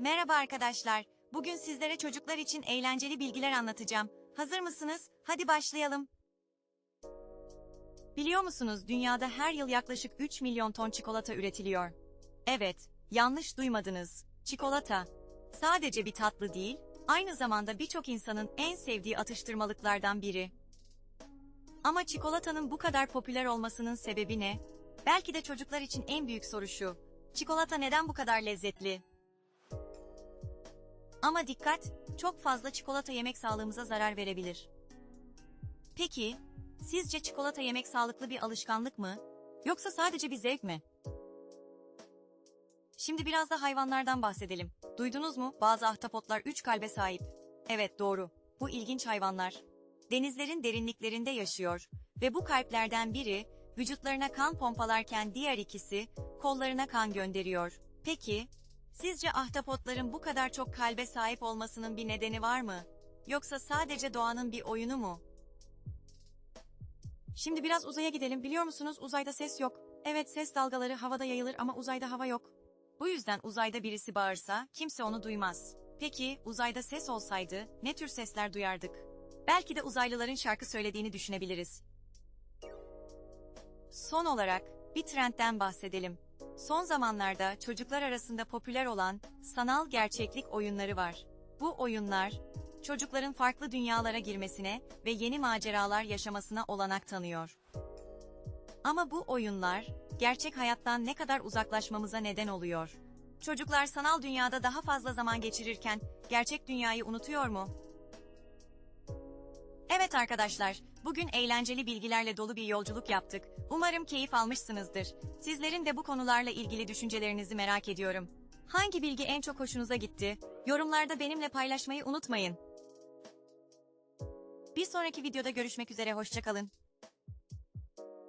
Merhaba arkadaşlar. Bugün sizlere çocuklar için eğlenceli bilgiler anlatacağım. Hazır mısınız? Hadi başlayalım. Biliyor musunuz dünyada her yıl yaklaşık 3 milyon ton çikolata üretiliyor. Evet, yanlış duymadınız. Çikolata sadece bir tatlı değil, aynı zamanda birçok insanın en sevdiği atıştırmalıklardan biri. Ama çikolatanın bu kadar popüler olmasının sebebi ne? Belki de çocuklar için en büyük soru şu. Çikolata neden bu kadar lezzetli? Ama dikkat, çok fazla çikolata yemek sağlığımıza zarar verebilir. Peki, sizce çikolata yemek sağlıklı bir alışkanlık mı? Yoksa sadece bir zevk mi? Şimdi biraz da hayvanlardan bahsedelim. Duydunuz mu? Bazı ahtapotlar 3 kalbe sahip. Evet doğru. Bu ilginç hayvanlar. Denizlerin derinliklerinde yaşıyor ve bu kalplerden biri vücutlarına kan pompalarken diğer ikisi kollarına kan gönderiyor. Peki, sizce ahtapotların bu kadar çok kalbe sahip olmasının bir nedeni var mı? Yoksa sadece doğanın bir oyunu mu? Şimdi biraz uzaya gidelim. Biliyor musunuz uzayda ses yok. Evet ses dalgaları havada yayılır ama uzayda hava yok. Bu yüzden uzayda birisi bağırsa kimse onu duymaz. Peki uzayda ses olsaydı ne tür sesler duyardık? Belki de uzaylıların şarkı söylediğini düşünebiliriz. Son olarak bir trendten bahsedelim. Son zamanlarda çocuklar arasında popüler olan sanal gerçeklik oyunları var. Bu oyunlar çocukların farklı dünyalara girmesine ve yeni maceralar yaşamasına olanak tanıyor. Ama bu oyunlar gerçek hayattan ne kadar uzaklaşmamıza neden oluyor. Çocuklar sanal dünyada daha fazla zaman geçirirken gerçek dünyayı unutuyor mu? Evet arkadaşlar, bugün eğlenceli bilgilerle dolu bir yolculuk yaptık. Umarım keyif almışsınızdır. Sizlerin de bu konularla ilgili düşüncelerinizi merak ediyorum. Hangi bilgi en çok hoşunuza gitti? Yorumlarda benimle paylaşmayı unutmayın. Bir sonraki videoda görüşmek üzere, hoşçakalın.